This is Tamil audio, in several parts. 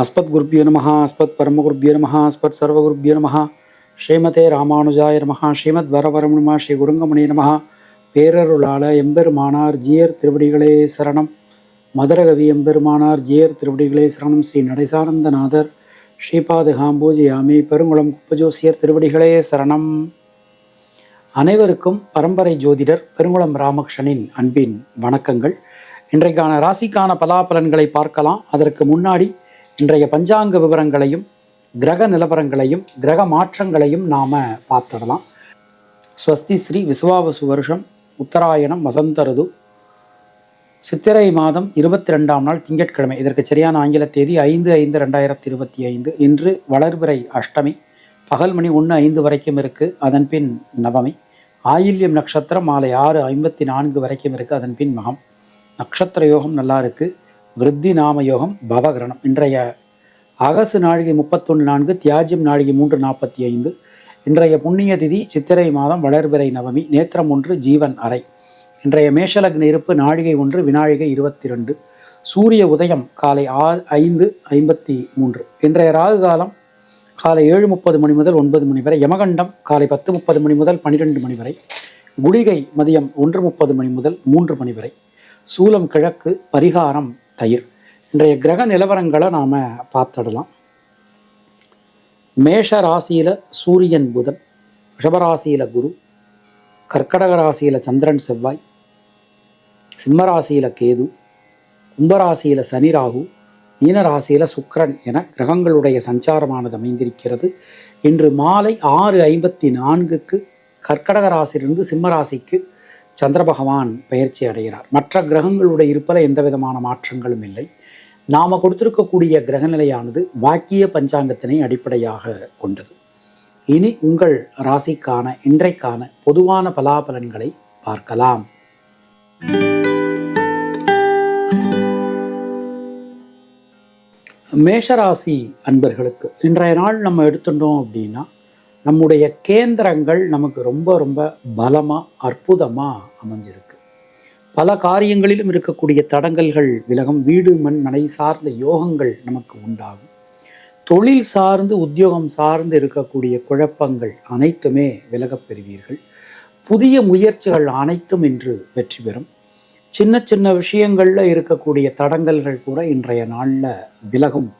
அஸ்மத் குருப்பியோ நமஹ அஸ்மத் பரமகுருப்பியோ நமஹ அஸ்மத் சர்வகுருப்பியோ நம ஸ்ரீமதே ராமானுஜாய நம ஸ்ரீமத் வரவரம் நம ஸ்ரீ குருங்கமணி நம பேரருளாள எம்பெருமானார் ஜியர் திருவடிகளே சரணம். மதுரகவி எம்பெருமானார் ஜியர் திருவடிகளே சரணம். ஸ்ரீ நடேசானந்தநாதர் ஸ்ரீபாது காம்போஜியாமி பெருங்குளம் குப்பஜோசியர் திருவடிகளே சரணம். அனைவருக்கும் பரம்பரை ஜோதிடர் பெருங்குளம் ராமகிருஷ்ணனின் அன்பின் வணக்கங்கள். இன்றைக்கான ராசிக்கான பலாபலன்களை பார்க்கலாம். அதற்கு முன்னாடி இன்றைய பஞ்சாங்க விவரங்களையும் கிரக நிலவரங்களையும் கிரக மாற்றங்களையும் நாம் பார்த்துடலாம். ஸ்வஸ்தி ஸ்ரீ விசுவாவசு வருஷம் உத்தராயணம் வசந்தருது சித்திரை மாதம் இருபத்தி ரெண்டாம் நாள் திங்கட்கிழமை. இதற்கு சரியான ஆங்கில தேதி ஐந்து ஐந்து ரெண்டாயிரத்தி இருபத்தி ஐந்து. இன்று வளர்பிறை அஷ்டமி. பகல் மணி ஒன்று ஐந்து வரைக்கும் இருக்கு அதன் பின் நவமி. ஆயில்யம் நட்சத்திரம் மாலை ஆறு ஐம்பத்தி நான்கு வரைக்கும் இருக்கு அதன் பின் மகம். நட்சத்திர யோகம் நல்லா இருக்குது விருத்தி நாமயோகம் பவகிரணம். இன்றைய அகசு நாழிகை முப்பத்தொன்று நான்கு தியாஜ்யம் நாழிகை மூன்று நாற்பத்தி ஐந்து இன்றைய புண்ணிய திதி சித்திரை மாதம் வளர்பிறை நவமி நேத்திரம் ஒன்று ஜீவன் அறை. இன்றைய மேஷலக்ன இருப்பு நாழிகை ஒன்று வினாழிகை இருபத்தி ரெண்டு சூரிய உதயம் காலை ஆறு ஐந்து ஐம்பத்தி மூன்று இன்றைய ராகு காலம் காலை ஏழு முப்பது மணி முதல் ஒன்பது மணி வரை. யமகண்டம் காலை பத்து முப்பது மணி முதல் பன்னிரெண்டு மணி வரை. குளிகை மதியம் ஒன்று முப்பது மணி முதல் மூன்று மணி வரை. சூலம் கிழக்கு பரிகாரம் தயிர். இன்றைய கிரக நிலவரங்களை நாம் பார்த்துடலாம். மேஷ ராசியில் சூரியன் புதன் ரிஷபராசியில் குரு கர்க்கடக ராசியில் சந்திரன் செவ்வாய் சிம்மராசியில் கேது கும்பராசியில் சனி ராகு மீனராசியில் சுக்கிரன் என கிரகங்களுடைய சஞ்சாரமானது அமைந்திருக்கிறது. இன்று மாலை ஆறு ஐம்பத்தி நான்குக்கு கர்க்கடக ராசியிலிருந்து சிம்மராசிக்கு சந்திர பகவான் பயிற்சி அடைகிறார். மற்ற கிரகங்களுடைய இருப்பில் எந்த விதமான மாற்றங்களும் இல்லை. நாம் கொடுத்திருக்கக்கூடிய கிரகநிலையானது வாக்கிய பஞ்சாங்கத்தினை அடிப்படையாக கொண்டது. இனி உங்கள் ராசிக்கான இன்றைக்கான பொதுவான பலாபலன்களை பார்க்கலாம். மேஷராசி அன்பர்களுக்கு இன்றைய நாள் நம்ம எடுத்துட்டோம் அப்படின்னா நம்முடைய கேந்திரங்கள் நமக்கு ரொம்ப ரொம்ப பலமாக அற்புதமாக அமைஞ்சிருக்கு. பல காரியங்களிலும் இருக்கக்கூடிய தடங்கல்கள் விலகும் வீடு மண் மனை சார்ந்த யோகங்கள் நமக்கு உண்டாகும். தொழில் சார்ந்து உத்தியோகம் சார்ந்து இருக்கக்கூடிய குழப்பங்கள் அனைத்துமே விலகப் பெறுவீர்கள். புதிய முயற்சிகள் அனைத்தும் இன்று வெற்றி பெறும். சின்ன சின்ன விஷயங்களில் இருக்கக்கூடிய தடங்கல்கள் கூட இன்றைய நாளில் விலகும்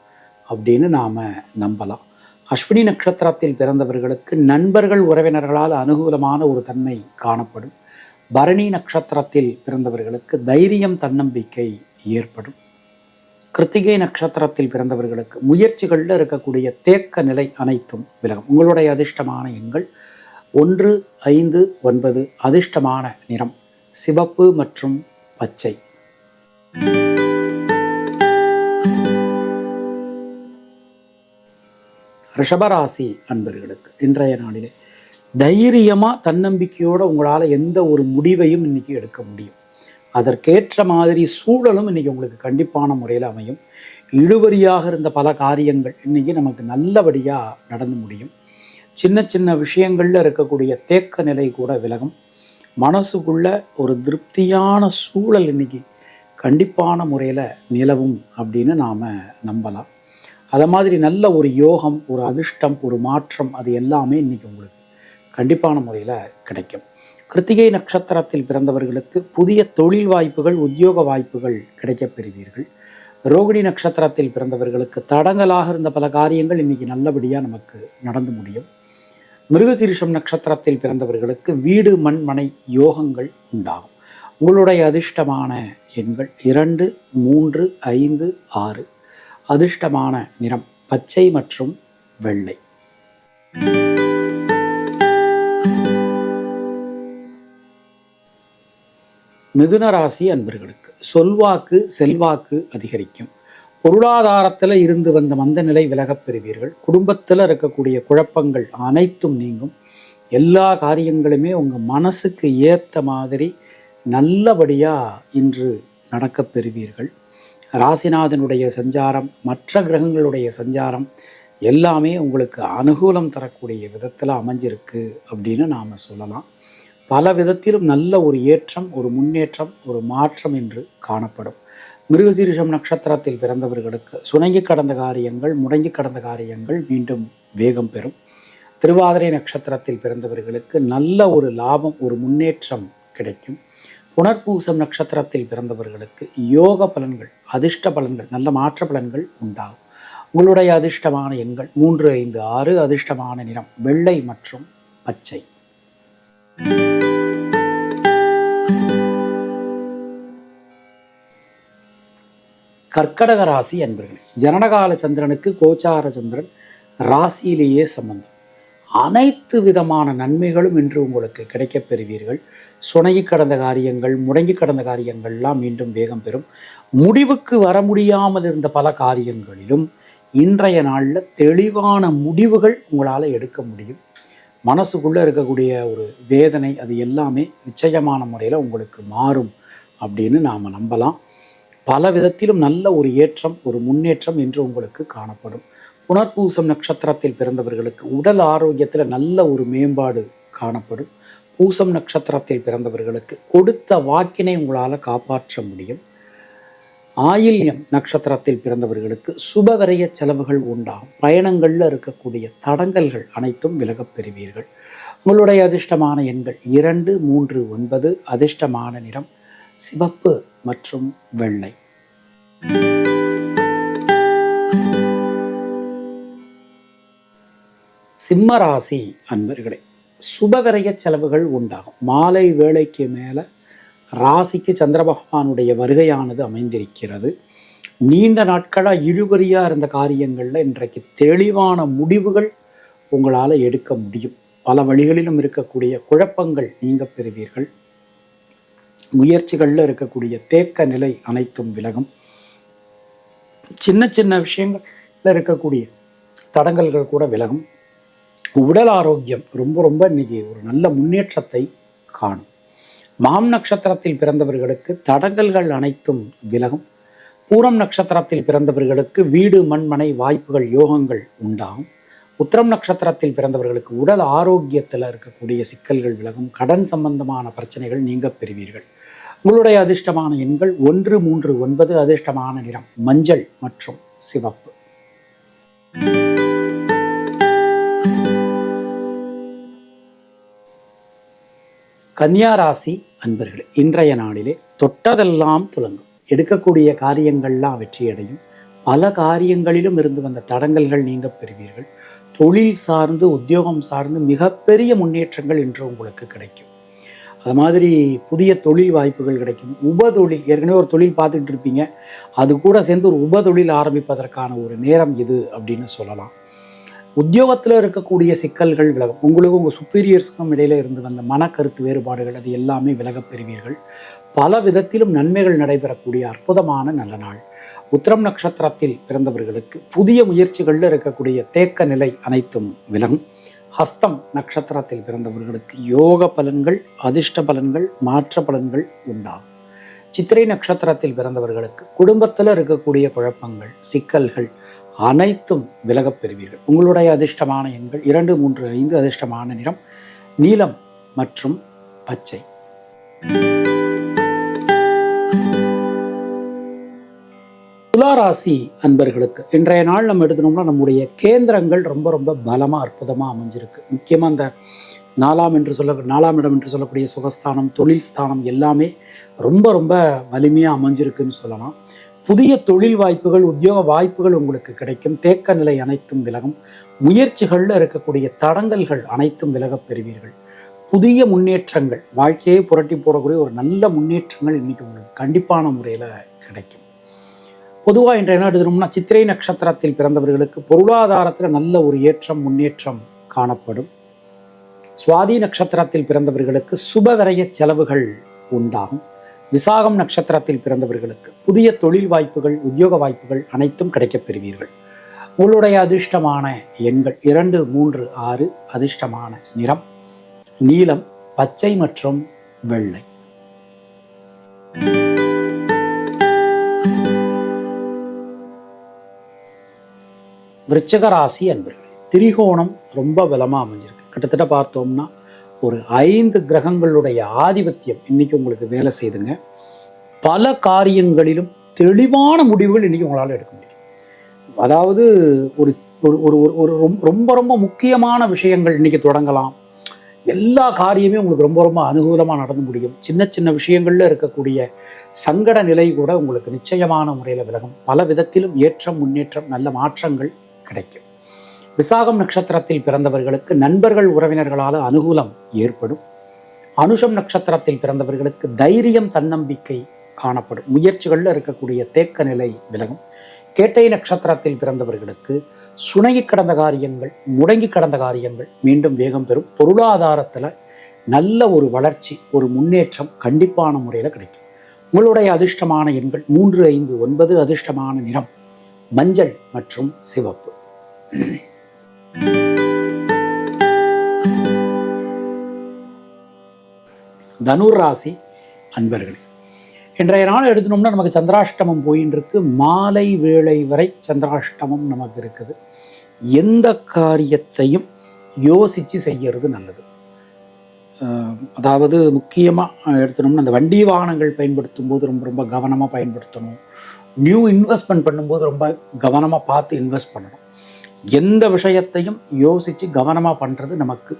அப்படின்னு நாம் நம்பலாம். அஸ்வினி நட்சத்திரத்தில் பிறந்தவர்களுக்கு நண்பர்கள் உறவினர்களால் அனுகூலமான ஒரு தன்மை காணப்படும். பரணி நட்சத்திரத்தில் பிறந்தவர்களுக்கு தைரியம் தன்னம்பிக்கை ஏற்படும். கிருத்திகை நட்சத்திரத்தில் பிறந்தவர்களுக்கு முயற்சிகளில் இருக்கக்கூடிய தேக்க நிலை அனைத்தும் விலகும். உங்களுடைய அதிர்ஷ்டமான எண்கள் ஒன்று ஐந்து ஒன்பது அதிர்ஷ்டமான நிறம் சிவப்பு மற்றும் பச்சை. ரிஷபராசி அன்பர்களுக்கு இன்றைய நாளிலே தைரியமாக தன்னம்பிக்கையோடு உங்களால் எந்த ஒரு முடிவையும் இன்னைக்கு எடுக்க முடியும். அதற்கேற்ற மாதிரி சூழலும் இன்னைக்கு உங்களுக்கு கண்டிப்பான முறையில் அமையும். இழுவரியாக இருந்த பல காரியங்கள் இன்றைக்கி நமக்கு நல்லபடியாக நடந்து முடியும். சின்ன சின்ன விஷயங்களில் இருக்கக்கூடிய தேக்க நிலை கூட விலகும். மனசுக்குள்ள ஒரு திருப்தியான சூழல் இன்னைக்கு கண்டிப்பான முறையில் நிலவும் அப்படின்னு நாம் நம்பலாம். அதை மாதிரி நல்ல ஒரு யோகம் ஒரு அதிர்ஷ்டம் ஒரு மாற்றம் அது எல்லாமே இன்றைக்கி உங்களுக்கு கண்டிப்பான முறையில் கிடைக்கும். கிருத்திகை நட்சத்திரத்தில் பிறந்தவர்களுக்கு புதிய தொழில் வாய்ப்புகள் உத்தியோக வாய்ப்புகள் கிடைக்கப் பெறுவீர்கள். ரோகிணி நட்சத்திரத்தில் பிறந்தவர்களுக்கு தடங்கலாக இருந்த பல காரியங்கள் இன்னைக்கு நல்லபடியாக நமக்கு நடந்து முடியும். மிருகசீரிஷம் நட்சத்திரத்தில் பிறந்தவர்களுக்கு வீடு மண் மனை யோகங்கள் உண்டாகும். உங்களுடைய அதிர்ஷ்டமான எண்கள் இரண்டு மூன்று ஐந்து ஆறு. அதிர்ஷ்டமான நிறம் பச்சை மற்றும் வெள்ளை. மிதுன ராசி அன்பர்களுக்கு சொல்வாக்கு செல்வாக்கு அதிகரிக்கும். பொருளாதாரத்தில் இருந்து வந்த மந்த நிலை விலகப் பெறுவீர்கள். குடும்பத்தில் இருக்கக்கூடிய குழப்பங்கள் அனைத்தும் நீங்கும். எல்லா காரியங்களுமே உங்கள் மனசுக்கு ஏற்ற மாதிரி நல்லபடியாக இன்று நடக்கப் பெறுவீர்கள். ராசிநாதனுடைய சஞ்சாரம் மற்ற கிரகங்களுடைய சஞ்சாரம் எல்லாமே உங்களுக்கு அனுகூலம் தரக்கூடிய விதத்தில் அமைஞ்சிருக்கு அப்படின்னு நாம் சொல்லலாம். பல விதத்திலும் நல்ல ஒரு ஏற்றம் ஒரு முன்னேற்றம் ஒரு மாற்றம் என்று காணப்படும். மிருகசீரிஷம் நட்சத்திரத்தில் பிறந்தவர்களுக்கு சுணங்கி கடந்த காரியங்கள் முடங்கி கடந்த காரியங்கள் மீண்டும் வேகம் பெறும். திருவாதிரை நட்சத்திரத்தில் பிறந்தவர்களுக்கு நல்ல ஒரு லாபம் ஒரு முன்னேற்றம் கிடைக்கும். புனர்பூசம் நட்சத்திரத்தில் பிறந்தவர்களுக்கு யோக பலன்கள் அதிர்ஷ்ட பலன்கள் நல்ல மாற்ற பலன்கள் உண்டாகும். உங்களுடைய அதிர்ஷ்டமான எண்கள் மூன்று ஐந்து ஆறு அதிர்ஷ்டமான நிறம் வெள்ளை மற்றும் பச்சை. கர்க்கடக ராசி அன்பர்களே ஜனனகால சந்திரனுக்கு கோச்சார சந்திரன் ராசியிலேயே சம்பந்தம். அனைத்து விதமான நன்மைகளும் இன்று உங்களுக்கு கிடைக்கப் பெறுவீர்கள். சுணங்கி கடந்த காரியங்கள் முடங்கி கடந்த காரியங்கள்லாம் மீண்டும் வேகம் பெறும். முடிவுக்கு வர முடியாமல் இருந்த பல காரியங்களிலும் இன்றைய நாளில் தெளிவான முடிவுகள் உங்களால் எடுக்க முடியும். மனசுக்குள்ளே இருக்கக்கூடிய ஒரு வேதனை அது எல்லாமே நிச்சயமான முறையில் உங்களுக்கு மாறும் அப்படின்னு நாம் நம்பலாம். பல விதத்திலும் நல்ல ஒரு ஏற்றம் ஒரு முன்னேற்றம் என்று உங்களுக்கு காணப்படும். புனர்பூசம் நட்சத்திரத்தில் பிறந்தவர்களுக்கு உடல் ஆரோக்கியத்தில் நல்ல ஒரு மேம்பாடு காணப்படும். பூசம் நட்சத்திரத்தில் பிறந்தவர்களுக்கு கொடுத்த வாக்கினை உங்களால் காப்பாற்ற முடியும். ஆயில்யம் நட்சத்திரத்தில் பிறந்தவர்களுக்கு சுபவரைய செலவுகள் உண்டாகும். பயணங்களில் இருக்கக்கூடிய தடங்கல்கள் அனைத்தும் விலகப் பெறுவீர்கள். உங்களுடைய அதிர்ஷ்டமான எண்கள் இரண்டு மூன்று ஒன்பது அதிர்ஷ்டமான நிறம் சிவப்பு மற்றும் வெள்ளை. சிம்மராசி அன்பர்களே சுபவிரய செலவுகள் உண்டாகும். மாலை வேலைக்கு மேலே ராசிக்கு சந்திர பகவானுடைய வருகையானது அமைந்திருக்கிறது. நீண்ட நாட்களாக இழுபறியாக இருந்த காரியங்களில் இன்றைக்கு தெளிவான முடிவுகள் உங்களால் எடுக்க முடியும். பல வழிகளிலும் இருக்கக்கூடிய குழப்பங்கள் நீங்க பெறுவீர்கள். முயற்சிகளில் இருக்கக்கூடிய தேக்க நிலை அனைத்தும் விலகும். சின்ன சின்ன விஷயங்களில் இருக்கக்கூடிய தடங்கல்கள் கூட விலகும். உடல் ஆரோக்கியம் ரொம்ப ரொம்ப இன்னைக்கு ஒரு நல்ல முன்னேற்றத்தை காணும். மாம் நட்சத்திரத்தில் பிறந்தவர்களுக்கு தடங்கல்கள் அனைத்தும் விலகும். பூரம் நட்சத்திரத்தில் பிறந்தவர்களுக்கு வீடு மண்மனை வாய்ப்புகள் யோகங்கள் உண்டாகும். உத்திரம் நட்சத்திரத்தில் பிறந்தவர்களுக்கு உடல் ஆரோக்கியத்தில் இருக்கக்கூடிய சிக்கல்கள் விலகும். கடன் சம்பந்தமான பிரச்சனைகள் நீங்க பெறுவீர்கள். உங்களுடைய அதிர்ஷ்டமான எண்கள் ஒன்று மூன்று ஒன்பது அதிர்ஷ்டமான நிறம் மஞ்சள் மற்றும் சிவப்பு. கன்னியாராசி அன்பர்களே இன்றைய நாளிலே தொட்டதெல்லாம் துலங்கும். எடுக்கக்கூடிய காரியங்கள்லாம் வெற்றியடையும். பல காரியங்களிலும் இருந்து வந்த தடங்கல்கள் நீங்க பெறுவீர்கள். தொழில் சார்ந்து உத்தியோகம் சார்ந்து மிகப்பெரிய முன்னேற்றங்கள் இன்று உங்களுக்கு கிடைக்கும். அது மாதிரி புதிய தொழில் வாய்ப்புகள் கிடைக்கும். உபதொழில் ஏற்கனவே ஒரு தொழில் பார்த்துட்டு இருப்பீங்க. அது கூட சேர்ந்து ஒரு உபதொழில் ஆரம்பிப்பதற்கான ஒரு நேரம் இது அப்படின்னு சொல்லலாம். உத்தியோகத்தில் இருக்கக்கூடிய சிக்கல்கள் விலகும். உங்களுக்கும் உங்கள் சுப்பீரியர்ஸுக்கும் இடையில இருந்து வந்த மனக்கருத்து வேறுபாடுகள் அது எல்லாமே விலகப் பெறுவீர்கள். பல விதத்திலும் நன்மைகள் நடைபெறக்கூடிய அற்புதமான நல்ல நாள். உத்திரம் நட்சத்திரத்தில் பிறந்தவர்களுக்கு புதிய முயற்சிகளில் இருக்கக்கூடிய தேக்க நிலை அனைத்தும் விலகும். ஹஸ்தம் நட்சத்திரத்தில் பிறந்தவர்களுக்கு யோக பலன்கள் அதிர்ஷ்ட பலன்கள் மாற்ற பலன்கள் உண்டாகும். சித்திரை நட்சத்திரத்தில் பிறந்தவர்களுக்கு குடும்பத்தில் இருக்கக்கூடிய குழப்பங்கள் சிக்கல்கள் அனைத்தும் விலகப் பெறுவீர்கள். உங்களுடைய அதிர்ஷ்டமான எண்கள் இரண்டு மூன்று ஐந்து அதிர்ஷ்டமான நிறம் நீலம் மற்றும் பச்சை. துளாராசி அன்பர்களுக்கு இன்றைய நாள் நம்ம எடுத்தோம்னா நம்முடைய கேந்திரங்கள் ரொம்ப ரொம்ப பலமாக அற்புதமாக அமைஞ்சிருக்கு. முக்கியமாக அந்த நாலாம் என்று சொல்ல நாலாம் இடம் என்று சொல்லக்கூடிய சுகஸ்தானம் தொழில் ஸ்தானம் எல்லாமே ரொம்ப ரொம்ப வலிமையாக அமைஞ்சிருக்குன்னு சொல்லலாம். புதிய தொழில் வாய்ப்புகள் உத்தியோக வாய்ப்புகள் உங்களுக்கு கிடைக்கும். தேக்க நிலை அனைத்தும் விலகும். முயற்சிகளில் இருக்கக்கூடிய தடங்கல்கள் அனைத்தும் விலகப் பெறுவீர்கள். புதிய முன்னேற்றங்கள் வாழ்க்கையை புரட்டி போடக்கூடிய ஒரு நல்ல முன்னேற்றங்கள் இன்னைக்கு உங்களுக்கு கண்டிப்பான முறையில் கிடைக்கும். பொதுவாக இன்று என்ன எடுத்துனோம்னா சித்திரை நட்சத்திரத்தில் பிறந்தவர்களுக்கு பொருளாதாரத்தில் நல்ல ஒரு ஏற்றம் முன்னேற்றம் காணப்படும். சுவாதி நட்சத்திரத்தில் பிறந்தவர்களுக்கு சுபவரைய செலவுகள் உண்டாகும். விசாகம் நட்சத்திரத்தில் பிறந்தவர்களுக்கு புதிய தொழில் வாய்ப்புகள் உத்தியோக வாய்ப்புகள் அனைத்தும் கிடைக்கப் பெறுவீர்கள் உங்களுடைய அதிர்ஷ்டமான எண்கள் இரண்டு மூன்று ஆறு அதிர்ஷ்டமான நிறம் நீலம் பச்சை மற்றும் வெள்ளை. விருச்சக ராசி அன்பர்கள் திரிகோணம் ரொம்ப பலமாக அமைஞ்சிருக்கு. கிட்டத்தட்ட பார்த்தோம்னா ஒரு ஐந்து கிரகங்களுடைய ஆதிபத்தியம் இன்னைக்கு உங்களுக்கு வேலை செய்துங்க. பல காரியங்களிலும் தெளிவான முடிவுகள் இன்றைக்கி உங்களால் எடுக்க முடியும். அதாவது ஒரு ஒரு ஒரு ஒரு- ஒரு ரொம்ப ரொம்ப ரொம்ப முக்கியமான விஷயங்கள் இன்றைக்கி தொடங்கலாம். எல்லா காரியமே உங்களுக்கு ரொம்ப ரொம்ப அனுகூலமாக நடந்து முடியும். சின்ன சின்ன விஷயங்களில் இருக்கக்கூடிய சங்கட நிலை கூட உங்களுக்கு நிச்சயமான முறையில் விலகும். பல விதத்திலும் ஏற்றம் முன்னேற்றம் நல்ல மாற்றங்கள் கிடைக்கும். விசாகம் நட்சத்திரத்தில் பிறந்தவர்களுக்கு நண்பர்கள் உறவினர்களால் அனுகூலம் ஏற்படும். அனுஷம் நட்சத்திரத்தில் பிறந்தவர்களுக்கு தைரியம் தன்னம்பிக்கை காணப்படும். முயற்சிகளில் இருக்கக்கூடிய தேக்க நிலை விலகும். கேட்டை நட்சத்திரத்தில் பிறந்தவர்களுக்கு சுணங்கி கடந்த காரியங்கள் முடங்கி கடந்த காரியங்கள் மீண்டும் வேகம் பெறும். பொருளாதாரத்தில் நல்ல ஒரு வளர்ச்சி ஒரு முன்னேற்றம் கண்டிப்பான முறையில் கிடைக்கும். உங்களுடைய அதிர்ஷ்டமான எண்கள் மூன்று ஐந்து ஒன்பது அதிர்ஷ்டமான நிறம் மஞ்சள் மற்றும் சிவப்பு. தனுர் ராசி அன்பர்கள் இன்றைய நாள் எடுத்துனோம்னா நமக்கு சந்திராஷ்டமம் போயின்னு இருக்கு மாலை வேளை வரை சந்திராஷ்டமம் நமக்கு இருக்குது. எந்த காரியத்தையும் யோசித்து செய்யறது நல்லது. அதாவது முக்கியமாக எடுத்துனோம்னா அந்த வண்டி வாகனங்கள் பயன்படுத்தும் போது ரொம்ப ரொம்ப கவனமாக பயன்படுத்தணும். நியூ இன்வெஸ்ட்மெண்ட் பண்ணும்போது ரொம்ப கவனமாக பார்த்து இன்வெஸ்ட் பண்ணணும். எந்த விஷயத்தையும் யோசித்து கவனமாக பண்ணுறது நமக்கு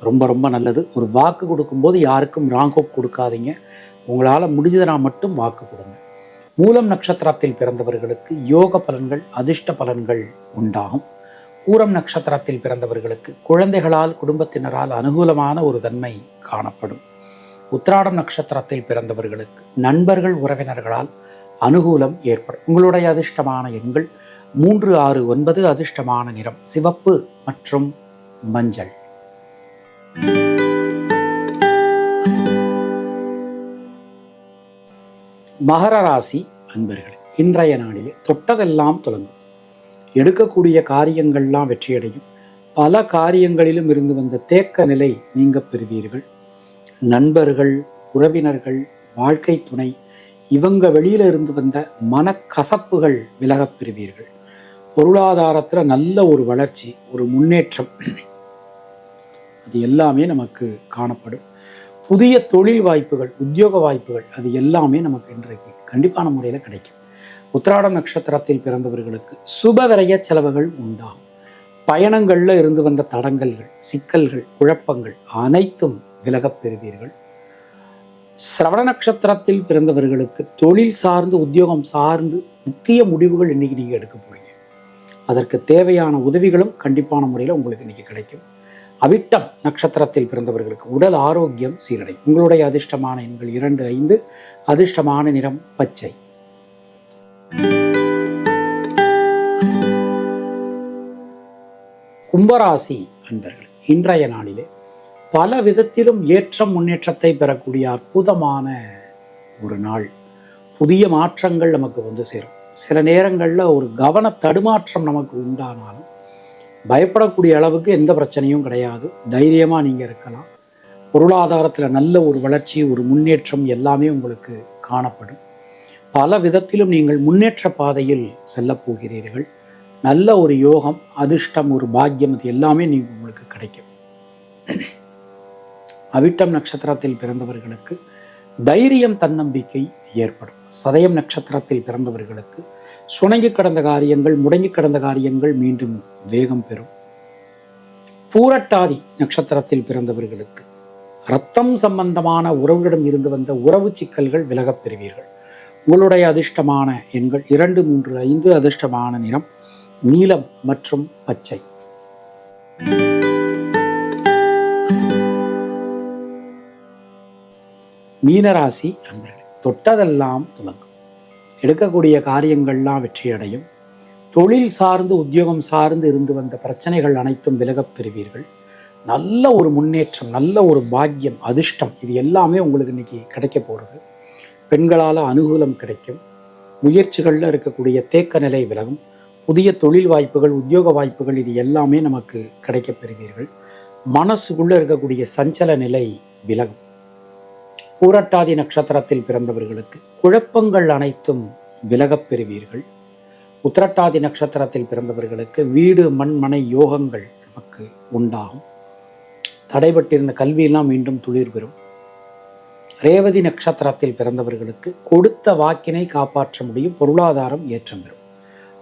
ரொம்ப ரொம்ப நல்லது. ஒரு வாக்கு கொடுக்கும்போது யாருக்கும் ராங் கொடுக்காதீங்க. உங்களால் முடிஞ்சதுனா மட்டும் வாக்கு கொடுங்க. மூலம் நட்சத்திரத்தில் பிறந்தவர்களுக்கு யோக பலன்கள் அதிர்ஷ்ட பலன்கள் உண்டாகும். பூரம் நட்சத்திரத்தில் பிறந்தவர்களுக்கு குழந்தைகளால் குடும்பத்தினரால் அனுகூலமான ஒரு தன்மை காணப்படும். உத்திராடம் நட்சத்திரத்தில் பிறந்தவர்களுக்கு நண்பர்கள் உறவினர்களால் அனுகூலம் ஏற்படும். உங்களுடைய அதிர்ஷ்டமான எண்கள் மூன்று ஆறு ஒன்பது அதிர்ஷ்டமான நிறம். சிவப்பு மற்றும் மஞ்சள். மகர ராசி அன்பர்களே இன்றைய நாளிலே தொட்டதெல்லாம் தொடங்கும். எடுக்கக்கூடிய காரியங்கள்லாம் வெற்றியடையும். பல காரியங்களிலும் இருந்து வந்த தேக்க நிலை நீங்க பெறுவீர்கள். நண்பர்கள் உறவினர்கள் வாழ்க்கை துணை இவங்க வெளியில இருந்து வந்த மனக்கசப்புகள் விலகப் பெறுவீர்கள். பொருளாதாரத்தில் நல்ல ஒரு வளர்ச்சி ஒரு முன்னேற்றம். அது எல்லாமே நமக்கு காணப்படும். புதிய தொழில் வாய்ப்புகள் உத்தியோக வாய்ப்புகள் அது எல்லாமே நமக்கு இன்றைக்கு கண்டிப்பான முறையில் கிடைக்கும். உத்திராட நட்சத்திரத்தில் பிறந்தவர்களுக்கு சுப செலவுகள் உண்டாகும். பயணங்களில் இருந்து வந்த தடங்கல்கள் சிக்கல்கள் குழப்பங்கள் அனைத்தும் விலகப் பெறுவீர்கள். சிரவண நட்சத்திரத்தில் பிறந்தவர்களுக்கு தொழில் சார்ந்து உத்தியோகம் சார்ந்து முக்கிய முடிவுகள் இன்னைக்கு நீங்கள் எடுக்க போகிறீங்க அதற்கு தேவையான உதவிகளும் கண்டிப்பான முறையில் உங்களுக்கு இன்னைக்கு கிடைக்கும். அவிட்டம் நட்சத்திரத்தில் பிறந்தவர்களுக்கு உடல் ஆரோக்கியம் சீரடை. உங்களுடைய அதிர்ஷ்டமான எண்கள் இரண்டு ஐந்து. அதிர்ஷ்டமான நிறம் பச்சை. கும்பராசி அன்பர்கள் இன்றைய நாளிலே பல விதத்திலும் ஏற்றம் முன்னேற்றத்தை பெறக்கூடிய அற்புதமான ஒரு நாள். புதிய மாற்றங்கள் நமக்கு வந்து சேரும். சில நேரங்களில் ஒரு கவன தடுமாற்றம் நமக்கு உண்டானாலும் பயப்படக்கூடிய அளவுக்கு எந்த பிரச்சனையும் கிடையாது. தைரியமாக நீங்கள் இருக்கலாம். பொருளாதாரத்தில் நல்ல ஒரு வளர்ச்சி ஒரு முன்னேற்றம் எல்லாமே உங்களுக்கு காணப்படும். பல விதத்திலும் நீங்கள் முன்னேற்ற பாதையில் செல்லப் போகிறீர்கள். நல்ல ஒரு யோகம் அதிர்ஷ்டம் ஒரு பாக்கியம் இது எல்லாமே நீங்கள் உங்களுக்கு கிடைக்கும். அவிட்டம் நட்சத்திரத்தில் பிறந்தவர்களுக்கு தைரியம் தன்னம்பிக்கை ஏற்படும். சதயம் நட்சத்திரத்தில் பிறந்தவர்களுக்கு சுணங்கி கடந்த காரியங்கள் முடங்கி கடந்த காரியங்கள் மீண்டும் வேகம் பெறும். பூரட்டாதி நட்சத்திரத்தில் பிறந்தவர்களுக்கு ரத்தம் சம்பந்தமான உறவுகளிடம் இருந்து வந்த உறவு சிக்கல்கள் விலகப் பெறுவீர்கள். உங்களுடைய அதிர்ஷ்டமான எண்கள் இரண்டு மூன்று ஐந்து அதிர்ஷ்டமான நிறம் நீலம் மற்றும் பச்சை. மீனராசி அன்பர்கள் தொட்டதெல்லாம் துலங்கும் எடுக்கக்கூடிய காரியங்கள்லாம் வெற்றியடையும். தொழில் சார்ந்து உத்தியோகம் சார்ந்து இருந்து வந்த பிரச்சனைகள் அனைத்தும் விலகப் பெறுவீர்கள். நல்ல ஒரு முன்னேற்றம் நல்ல ஒரு பாக்கியம் அதிர்ஷ்டம் இது எல்லாமே உங்களுக்கு இன்றைக்கி கிடைக்க போகிறது பெண்களால் அனுகூலம் கிடைக்கும். முயற்சிகளில் இருக்கக்கூடிய தேக்க நிலை விலகும். புதிய தொழில் வாய்ப்புகள் உத்தியோக வாய்ப்புகள் இது எல்லாமே நமக்கு கிடைக்கப் பெறுவீர்கள். மனசுக்குள்ளே இருக்கக்கூடிய சஞ்சல நிலை விலகும். பூரட்டாதி நட்சத்திரத்தில் பிறந்தவர்களுக்கு குழப்பங்கள் அனைத்தும் விலகப் பெறுவீர்கள். உத்திரட்டாதி நட்சத்திரத்தில் பிறந்தவர்களுக்கு வீடு மண்மனை யோகங்கள் நமக்கு உண்டாகும். தடைபட்டிருந்த கல்வியெல்லாம் மீண்டும் துளிர் பெறும். ரேவதி நட்சத்திரத்தில் பிறந்தவர்களுக்கு கொடுத்த வாக்கினை காப்பாற்ற முடியும் பொருளாதாரம் ஏற்றம் பெறும்.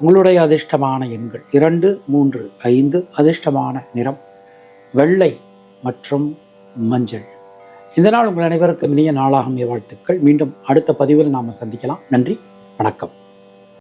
உங்களுடைய அதிர்ஷ்டமான எண்கள் இரண்டு மூன்று ஐந்து அதிர்ஷ்டமான நிறம் வெள்ளை மற்றும் மஞ்சள். இந்த நாள் உங்கள் அனைவருக்கும் இனிய நாளாகும் வாழ்த்துக்கள். மீண்டும் அடுத்த பதிவில் நாம் சந்திக்கலாம். நன்றி. வணக்கம்.